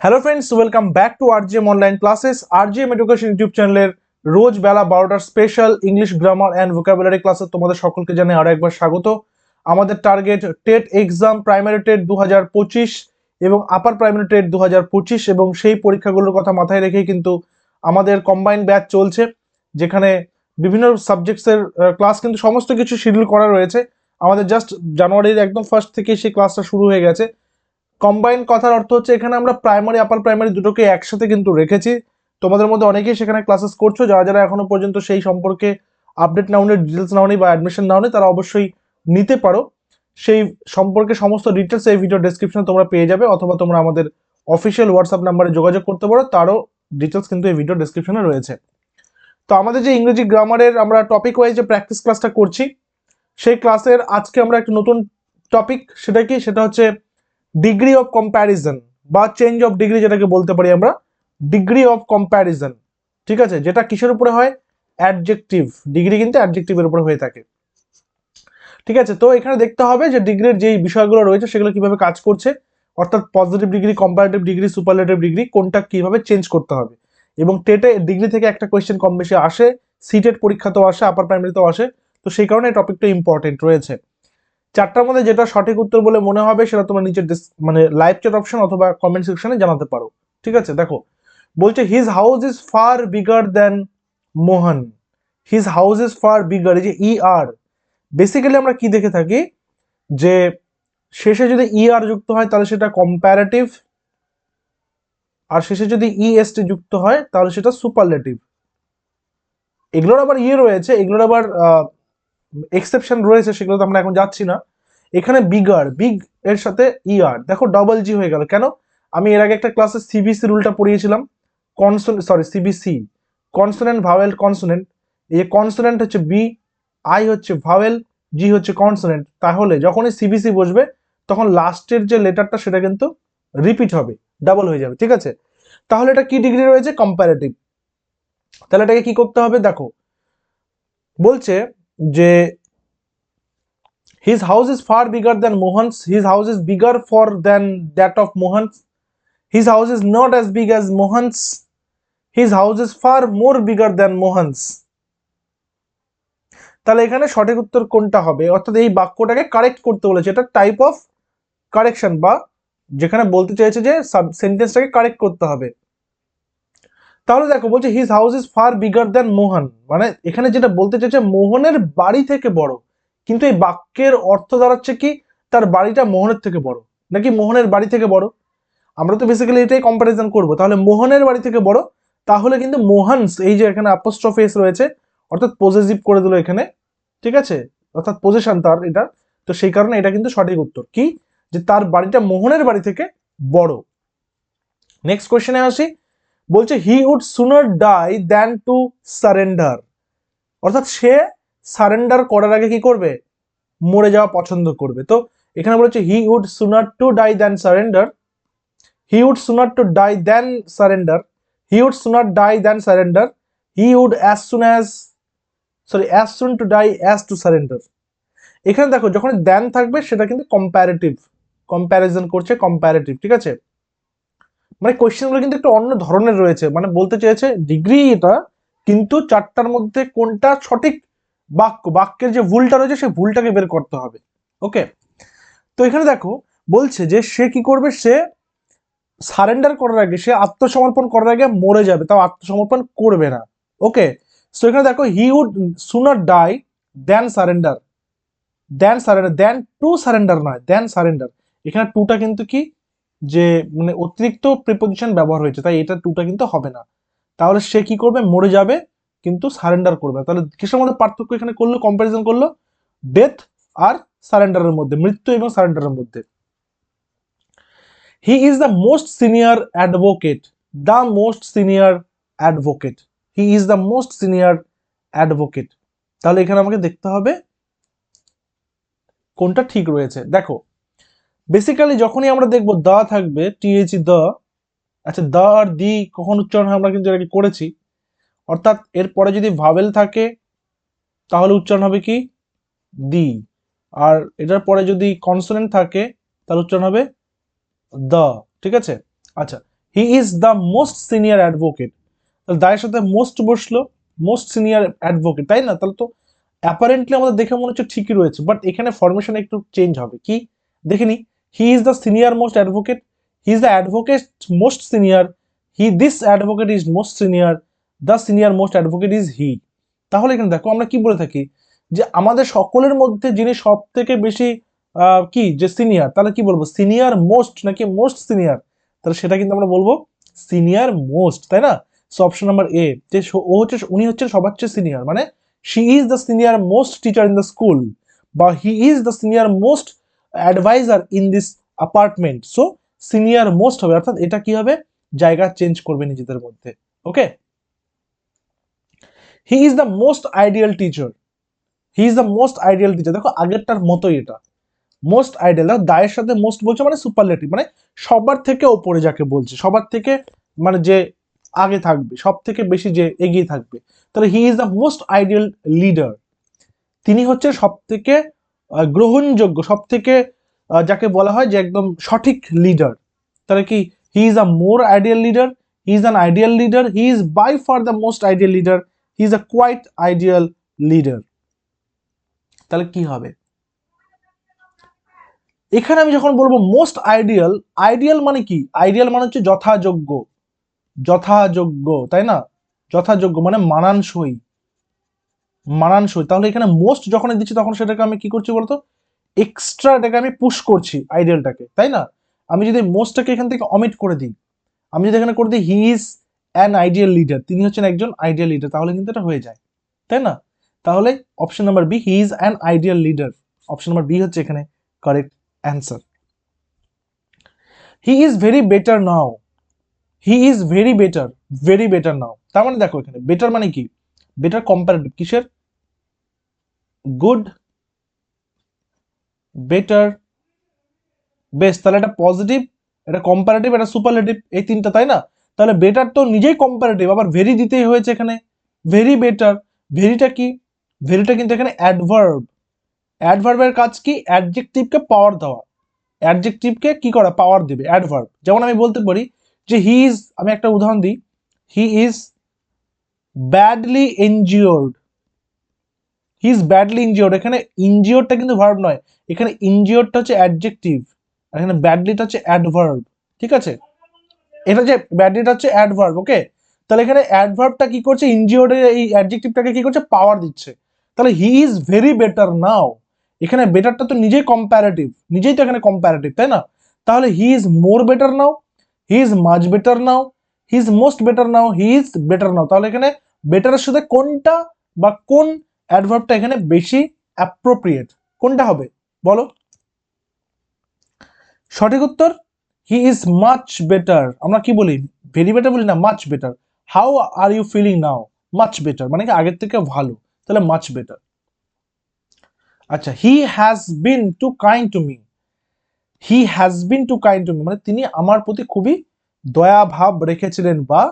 Hello friends welcome back to R GM online classes R GM education YouTube চ্যানেলের রোজ বেলা বারোটার special English grammar and vocabulary ক্লাসে তোমাদের সকলকে জানাই আরও একবার স্বাগত। আমাদের target TET exam primary TET দু হাজার পঁচিশ এবং আপার প্রাইমারি টেট দু হাজার পঁচিশ এবং সেই পরীক্ষাগুলোর কথা মাথায় রেখেই কিন্তু আমাদের কম্বাইন ব্যাচ চলছে, যেখানে বিভিন্ন সাবজেক্টসের ক্লাস কিন্তু সমস্ত কিছু শিডিউল করা রয়েছে। আমাদের জাস্ট জানুয়ারির একদম ফার্স্ট থেকে সেই ক্লাসটা শুরু হয়ে গেছে। কম্বাইন কথার অর্থ হচ্ছে এখানে আমরা প্রাইমারি আপার প্রাইমারি দুটোকে একসাথে কিন্তু রেখেছি। তোমাদের মধ্যে অনেকেই সেখানে ক্লাসেস করছ, যারা যারা এখনও পর্যন্ত সেই সম্পর্কে আপডেট নাও নি ডিটেলস নাও নি বা অ্যাডমিশন নাও নি তারা অবশ্যই নিতে পারো। সেই সম্পর্কে সমস্ত ডিটেলস এই ভিডিও ডেসক্রিপশনে তোমরা পেয়ে যাবে, অথবা তোমরা আমাদের অফিসিয়াল হোয়াটসঅ্যাপ নাম্বারে যোগাযোগ করতে পারো, তারও ডিটেলস কিন্তু এই ভিডিও ডেসক্রিপশনে রয়েছে। তো আমাদের যে ইংরেজি গ্রামারের আমরা টপিক ওয়াইজ যে প্র্যাকটিস ক্লাসটা করছি, সেই ক্লাসের আজকে আমরা একটা নতুন টপিক সেটা কি? সেটা হচ্ছে ডিগ্রি অফ কম্প্যারিজন বা চেঞ্জ অফ ডিগ্রি যেটাকে বলতে পারি আমরা ডিগ্রি অফ কম্প্যারিজন ঠিক আছে? যেটা কিসের উপরে হয়? অ্যাডজেক্টিভ ডিগ্রি কিন্তু অ্যাডজেক্টিভের উপরে হয়ে থাকে। ঠিক আছে? তো এখানে দেখতে হবে যে ডিগ্রির যেই বিষয়গুলো রয়েছে, সেগুলো কীভাবে কাজ করছে, অর্থাৎ positive degree comparative degree superlative degree কোনটা কীভাবে চেঞ্জ করতে হবে। এবং টেটে ডিগ্রি থেকে একটা কোয়েশ্চেন কম বেশি আসে সিটেট পরীক্ষাতেও আসে আপার প্রাইমারিতেও আসে, তো সেই কারণে এই টপিকটা ইম্পর্টেন্ট রয়েছে। চারটার মধ্যে যেটা সঠিক উত্তর বলে মনে হবে, সেটা তোমরা নিচের মানে লাইভ চ্যাট অপশন অথবা কমেন্ট সেকশনে জানাতে পারো। ঠিক আছে? দেখো, বলছে his house is far bigger than Mohan his house is far bigger এই যে ই আর বেসিক্যালি আমরা কি দেখে থাকি? যে শেষে যদি ই আর যুক্ত হয়, তাহলে সেটা কম্প্যারেটিভ আর শেষে যদি ই এস টি যুক্ত হয়, তাহলে সেটা সুপারলেটিভ এগুলোর আবার ইয়ে রয়েছে, এগুলোর আবার এক্সেপশন রয়েছে, সেগুলো তো আমরা এখন যাচ্ছি না। এখানে বিগার বিগ এর সাথে ইআর দেখো ডবল জি হয়ে গেল। কেন? আমি এর আগে একটা ক্লাসে সিবিসি রুলটা পড়িয়েছিলাম। Consonant sorry CBC consonant vowel consonant এই যে কনসোনেন্ট হচ্ছে বি আই হচ্ছে ভাওয়েল জি হচ্ছে কনসোনেন্ট তাহলে যখনই সিবিসি বসবে, তখন লাস্টের যে লেটারটা সেটা কিন্তু রিপিট হবে ডাবল হয়ে যাবে, ঠিক আছে? তাহলে এটা কি ডিগ্রি রয়েছে? কম্পারেটিভ তাহলে এটাকে কি করতে হবে? দেখো, বলছে যে his house is far bigger than Mohan's his house is bigger for than that of Mohan's his house is not as big as Mohan's his house is far more bigger than Mohan's তাহলে এখানে সঠিক উত্তর কোনটা হবে? অর্থাৎ এই বাক্যটাকে correct করতে বলেছে। এটা টাইপ অফ কারেকশন বা যেখানে বলতে চাইছে যে সাব সেন্টেন্সটাকে কারেক্ট করতে হবে। তাহলে দেখো, বলছে his house is far bigger than Mohan মানে এখানে যেটা বলতে চাইছে মোহনের বাড়ি থেকে বড়। কিন্তু এই বাক্যের অর্থ দাঁড়াচ্ছে কি? তার বাড়িটা মোহনের থেকে বড়। নাকি মোহনের বাড়ি থেকে বড়? আমরা তো বেসিক্যালি এটাই কম্পারিজন করব। তাহলে মোহনের বাড়ি থেকে বড়, তাহলে কিন্তু মোহনস এই যে এখানে অ্যাপোস্ট্রফেস রয়েছে, অর্থাৎ পজেসিভ করে দিল এখানে। ঠিক আছে? অর্থাৎ পজিশন তার এটা। তো সেই কারণে এটা কিন্তু সঠিক উত্তর। কি? যে তার বাড়িটা মোহনের বাড়ি থেকে বড়। নেক্সট কোশ্চেনে আসি। বলছে he would sooner die than to surrender অর্থাৎ সে সারেন্ডার করার আগে কি করবে? মরে যাওয়া পছন্দ করবে। তো এখানে বলেছে he would sooner to die than surrender he would sooner to die than surrender he would sooner die than surrender he would as soon as sorry as soon to die as to surrender এখানে দেখো, যখন than থাকবে, সেটা কিন্তু comparative comparison করছে comparative ঠিক আছে? মানে কোয়েশ্চেনগুলো কিন্তু একটু অন্য ধরনের রয়েছে। মানে বলতে চেয়েছে ডিগ্রি এটা কিন্তু চারটার মধ্যে কোনটা সঠিক বাক্য, বাক্যের যে ভুলটা রয়েছে সেই ভুলটাকে বের করতে হবে। ওকে তো এখানে দেখো, বলছে যে সে কি করবে? সে সারেন্ডার করার আগে, সে আত্মসমর্পণ করার আগে মরে যাবে, তাও আত্মসমর্পণ করবে না। ওকে সো এখানে দেখো he would sooner die than surrender than surrender than to surrender নয় দেন সারেন্ডার এখানে টুটা কিন্তু কি? যে মানে অতিরিক্ত প্রিপোজিশন ব্যবহার হয়েছে, তাই এটা টুটা কিন্তু হবে না। তাহলে সে কি করবে? মরে যাবে, কিন্তু সারেন্ডার করবে। তাহলে কিসের মধ্যে পার্থক্য এখানে করল কম্পারিজন করল? ডেথ আর সারেন্ডারের মধ্যে, মৃত্যু এবং সারেন্ডারের মধ্যে। He is the most senior advocate the most senior advocate he is the most senior advocate তাহলে এখানে আমাকে দেখতে হবে কোনটা ঠিক রয়েছে। দেখো বেসিক্যালি যখনই আমরা দেখব দা থাকবে টিএইচ দ আচ্ছা দা আর দি কখন উচ্চারণ হয় আমরা কিন্তু এটা করেছি। অর্থাৎ এর পরে যদি ভাবেল থাকে, তাহলে উচ্চারণ হবে কি? দি। আর এটার পরে যদি কনসোনেন্ট থাকে, তাহলে উচ্চারণ হবে দ। ঠিক আছে? আচ্ছা he is the most senior advocate তাহলে দায়ের সাথে মোস্ট বসল মোস্ট সিনিয়র অ্যাডভোকেট তাই না? তাহলে তো অ্যাপারেন্টলি আমাদের দেখে মনে হচ্ছে ঠিকই রয়েছে বাট এখানে ফরমেশন একটু চেঞ্জ হবে। কি? দেখে নি? He is the senior most advocate he is the advocate most senior he this advocate is most senior the senior most advocate is he তাহলে এখানে দেখো, আমরা কি বলে থাকি? যে আমাদের সকলের মধ্যে যিনি সব থেকে বেশি কি? যে সিনিয়র তাহলে কি বলব? সিনিয়র মোস্ট নাকি মোস্ট সিনিয়র তাহলে সেটা কিন্তু আমরা বলব সিনিয়র মোস্ট তাই না? সো অপশন নাম্বার এ যে ও হচ্ছে, উনি হচ্ছেন সবার চেয়ে সিনিয়র মানে she is the senior most teacher in the school বা he is the senior most adviser in this apartment so senior most হবে, অর্থাৎ এটা কি হবে? জায়গা চেঞ্জ করবে নিজেদের মধ্যে okay he is the most ideal teacher he is the most ideal teacher দেখো, আগেরটার মতোই এটা। মোস্ট আইডিয়াল দেখো, দায়ের সাথে মোস্ট বলছে মানে সুপারলেটিভ মানে সবার থেকে ওপরে যাকে বলছে, সবার থেকে মানে যে আগে থাকবে সব থেকে বেশি যে এগিয়ে থাকবে। তাহলে he is the most ideal leader তিনি হচ্ছে সব থেকে গ্রহণযোগ্য সব থেকে যাকে বলা হয় যে একদম সঠিক লিডার তাহলে কি he is a more ideal leader he is an ideal leader he is by far the most ideal leader he is a quite ideal leader তাহলে কি হবে? এখানে আমি যখন বলব মোস্ট আইডিয়াল আইডিয়াল মানে কি? আইডিয়াল মানে হচ্ছে যথাযোগ্য। যথাযোগ্য, তাই না? যথাযোগ্য মানে মানানসই। মানানসই। তাহলে এখানে মোস্ট যখন দিচ্ছি, তখন সেটাকে আমি কি করছি বলতো? এক্সট্রা এটাকে আমি পুশ করছি আইডিয়ালটাকে তাই না? আমি যদি মোস্টটাকে এখান থেকে অমিট করে দিই, আমি যদি এখানে করে দিই he is an ideal leader তিনি হচ্ছেন একজন আইডিয়াল লিডার তাহলে কিন্তু এটা হয়ে যায়, তাই না? তাহলে option number B he is an ideal leader option number B হচ্ছে এখানে correct answer he is very better now he is very better very better now তার মানে দেখো এখানে বেটার মানে কি? বেটার কম্পারেটিভ কিসের? গুড বেটার বেস্ট তাহলে এটা পজিটিভ এটা কম্পারেটিভ এটা সুপারলেটিভ এই তিনটা, তাই না? তাহলে বেটার তো নিজেই কম্পারেটিভ আবার ভেরি দিতেই হয়েছে এখানে। ভেরি বেটার ভেরিটা কি? ভেরিটা কিন্তু এখানে অ্যাডভার্ব অ্যাডভার্বের কাজ কি? অ্যাডজেক্টিভকে পাওয়ার দেওয়া। অ্যাডজেক্টিভকে কি করা? পাওয়ার দেবে অ্যাডভার্ব যেমন আমি বলতে পারি যে হি ইজ আমি একটা উদাহরণ দিই। He is badly injured he is badly injured এখানে ইনজিওরটা কিন্তু ভার্ব নয়। এখানে ইনজিওরটা হচ্ছে অ্যাডজেক্টিভ আর এখানে ব্যাডলিটা হচ্ছে অ্যাডভার্ব ঠিক আছে? এটা যে ব্যাডলিটা হচ্ছে অ্যাডভার্ব ওকে তাহলে এখানে অ্যাডভার্বটা কি করছে? ইনজিওর্ডের এই অ্যাডজেক্টিভটাকে কি করছে? পাওয়ার দিচ্ছে। তাহলে he is very better now এখানে বেটারটা তো নিজেই কম্প্যারেটিভ নিজেই তো এখানে কম্প্যারেটিভ তাই না? তাহলে he is more better now he is much better now he is most better now he is better now তাহলে এখানে বেটারের সাথে কোনটা বা কোন অ্যাডভার্বটা এখানে বেশি অ্যাপ্রোপ্রিয়েট কোনটা হবে? বলো। সঠিক উত্তর হি ইজ মাচ বেটার আমরা কি বলি? ভেরি বেটার বলি না much better how are you feeling now much better মানে কি আগের থেকে ভালো। তাহলে মাচ বেটার আচ্ছা he has been too kind to me he has been too kind to me মানে তিনি আমার প্রতি খুবই দয়া ভাব রেখেছিলেন বা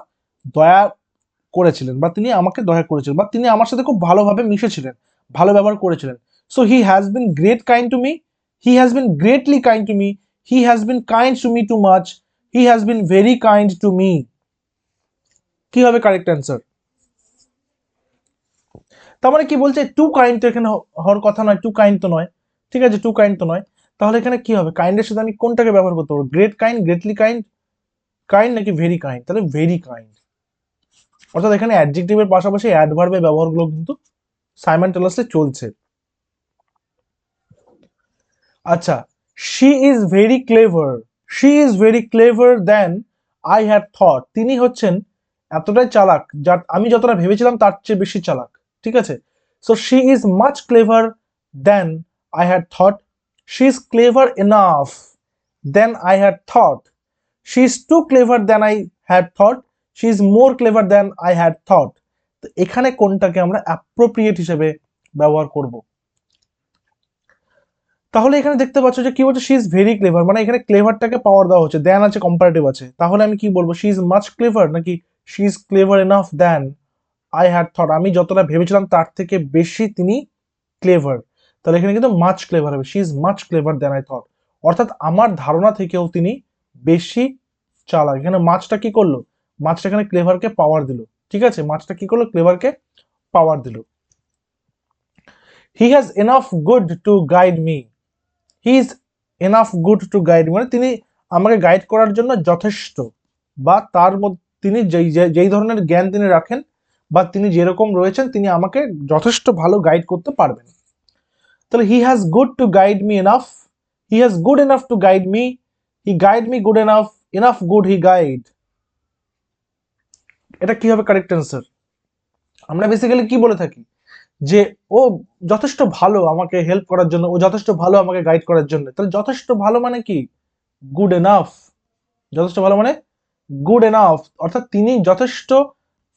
দয়া করেছিলেন বা তিনি আমাকে দয়া করেছিলেন বা তিনি আমার সাথে খুব ভালোভাবে মিশেছিলেন, ভালো ব্যবহার করেছিলেন। So he has been great kind to me he has been greatly kind to me he has been kind to me too much he has been very kind to me কি হবে কারেক্ট অ্যান্সার তার মানে কি বলছে two kind তো এখানে হওয়ার কথা নয় টু কাইন্ড তো নয়, ঠিক আছে টু কাইন্ড তো নয়। তাহলে এখানে কি হবে? কাইন্ডের সাথে আমি কোনটাকে ব্যবহার করতে পারব? Great kind greatly kind kind নাকি ভেরি কাইন্ড তাহলে ভেরি কাইন্ড অর্থাৎ এখানে অ্যাডজেক্টিভের পাশাপাশি অ্যাডভার্বের ব্যবহারগুলো কিন্তু সাইমান্টালাসলি চলছে। আচ্ছা she is very clever she is very clever than I had thought তিনি হচ্ছেন এতটাই চালাক যা আমি যতটা ভেবেছিলাম তার চেয়ে বেশি চালাক, ঠিক আছে? So she is much clever than I had thought she is clever enough than I had thought she is too clever than I had thought she is more clever than I had thought তো এখানে কোনটাকে আমরা appropriate হিসেবে ব্যবহার করব? তাহলে এখানে দেখতে পাচ্ছ যে কি বলছে? শি ইজ ভেরি ক্লেভার মানে এখানে ক্লেভারটাকে পাওয়ার দেওয়া হচ্ছে। দেন আছে কম্পারেটিভ আছে। তাহলে আমি কি বলব? শি ইজ মাচ ক্লেভার নাকি she is clever enough than I had thought আমি যতটা ভেবেছিলাম তার থেকে বেশি তিনি ক্লেভার তাহলে এখানে কিন্তু মাচ ক্লেভার হবে। She is much clever than I thought অর্থাৎ আমার ধারণা থেকেও তিনি বেশি চালাক। এখানে মাছটা কি করল? মাছটা এখানে ক্লেভারকে পাওয়ার দিল। ঠিক আছে? মাছটা কি করল? ক্লেভারকে পাওয়ার দিল। He has enough good to guide me he is enough good to guide মানে তিনি আমাকে গাইড করার জন্য যথেষ্ট বা তার মধ্যে তিনি যেই যেই ধরনের জ্ঞান তিনি রাখেন বা তিনি যেরকম রয়েছেন, তিনি আমাকে যথেষ্ট ভালো গাইড করতে পারবেন। তাহলে he has good to guide me enough he has good enough to guide me he guide me good enough enough good he guide এটা কি হবে কারেক্ট অ্যান্সার আমরা বেসিক্যালি কি বলে থাকি? যে ও যথেষ্ট ভালো আমাকে হেল্প করার জন্য, ও যথেষ্ট ভালো আমাকে গাইড করার জন্য। তাহলে যথেষ্ট ভালো মানে কি? গুড এনাফ যথেষ্ট ভালো মানে গুড এনাফ অর্থাৎ তিনি যথেষ্ট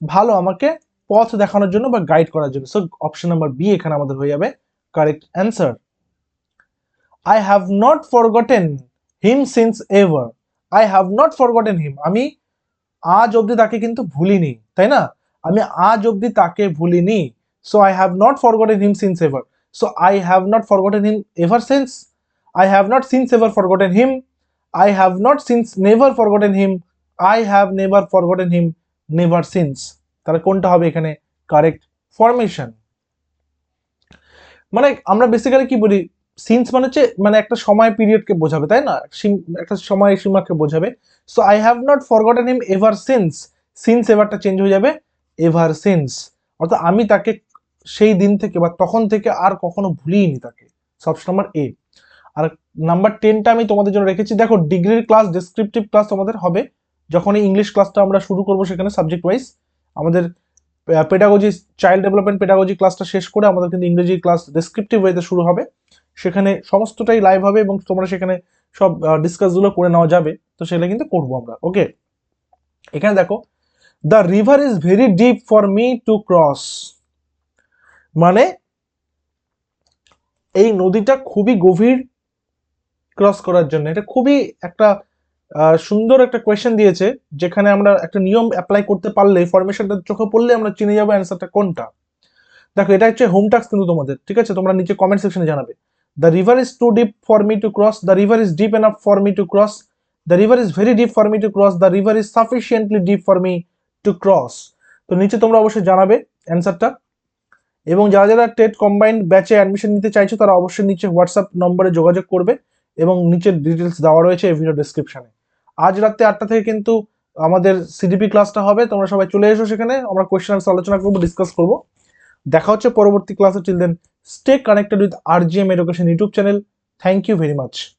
ভালো আমাকে পথ দেখানোর জন্য বা গাইড করার জন্য। সো অপশন নাম্বার বি এখানে আমাদের হয়ে যাবে correct answer I have not forgotten him since ever I have not forgotten him আমি আজ অবধি তাকে কিন্তু ভুলিনি, তাই না? আমি আজ অবধি তাকে ভুলিনি। So I have not forgotten him since ever so I have not forgotten him ever since I have not since ever forgotten him I have not since never forgotten him I have never forgotten him never since তাহলে কোনটা হবে এখানে? Correct formation মানে আমরা basically কি বলি? Since মানে হচ্ছে মানে একটা সময় পিরিয়ডকে বোঝাবে, তাই না? একটা সময় সীমাকে বোঝাবে। So I have not forgotten him ever since since এভারটা change হয়ে যাবে এভার সিন্স অর্থাৎ আমি তাকে সেই দিন থেকে বা তখন থেকে আর কখনো ভুলিনি তাকে। অপশন নাম্বার এ আর নাম্বার টেনটা আমি তোমাদের জন্য রেখেছি। দেখো ডিগ্রির ক্লাস ডেসক্রিপটিভ ক্লাস তোমাদের হবে। যখন এই ইংলিশ ক্লাসটা আমরা শুরু করব সেখানে সাবজেক্ট ওয়াইজ আমাদের পেডাগজি চাইল্ড ডেভেলপমেন্ট পেডাগজি ক্লাসটা শেষ করে আমাদের কিন্তু ইংরেজি ক্লাস ডেসক্রিপটিভ ওয়েতে শুরু হবে। সেখানে সমস্তটাই লাইভ হবে এবং তোমরা সেখানে সব ডিসকাসগুলো করে নেওয়া যাবে। তো সেটা কিন্তু করব আমরা ওকে এখানে দেখো the river is very deep for me to cross মানে এই নদীটা খুবই গভীর ক্রস করার জন্য। এটা খুবই একটা সুন্দর একটা কোয়েশ্চেন দিয়েছে, যেখানে আমরা একটা নিয়ম অ্যাপ্লাই করতে পারলে ফরমেশনটা চোখে পড়লে আমরা চিনে যাব অ্যান্সারটা কোনটা। দেখো, এটা হচ্ছে হোম টাস্ক কিন্তু তোমাদের, ঠিক আছে? তোমরা নিচে কমেন্ট সেকশনে জানাবে। The river is too deep for me to cross the river is deep enough for me to cross the river is very deep for me to cross the river is sufficiently deep for me to cross তো নিচে তোমরা অবশ্যই জানাবে অ্যান্সারটা এবং যারা যারা TET combined ব্যাচে অ্যাডমিশন নিতে চাইছো, তারা অবশ্যই নিচে হোয়াটসঅ্যাপ নম্বরে যোগাযোগ করবে এবং নিচের ডিটেলস দেওয়া রয়েছে এই ভিডিও ডেসক্রিপশনে আজ রাতে আটটা থেকে কিন্তু আমাদের সিডিপি ক্লাসটা হবে। তোমরা সবাই চলে এসো সেখানে। আমরা কোয়েশ্চেন আলোচনা করব ডিসকাস করব। দেখা হচ্ছে পরবর্তী ক্লাসে till then Stay connected with RGM Education YouTube channel. Thank you very much.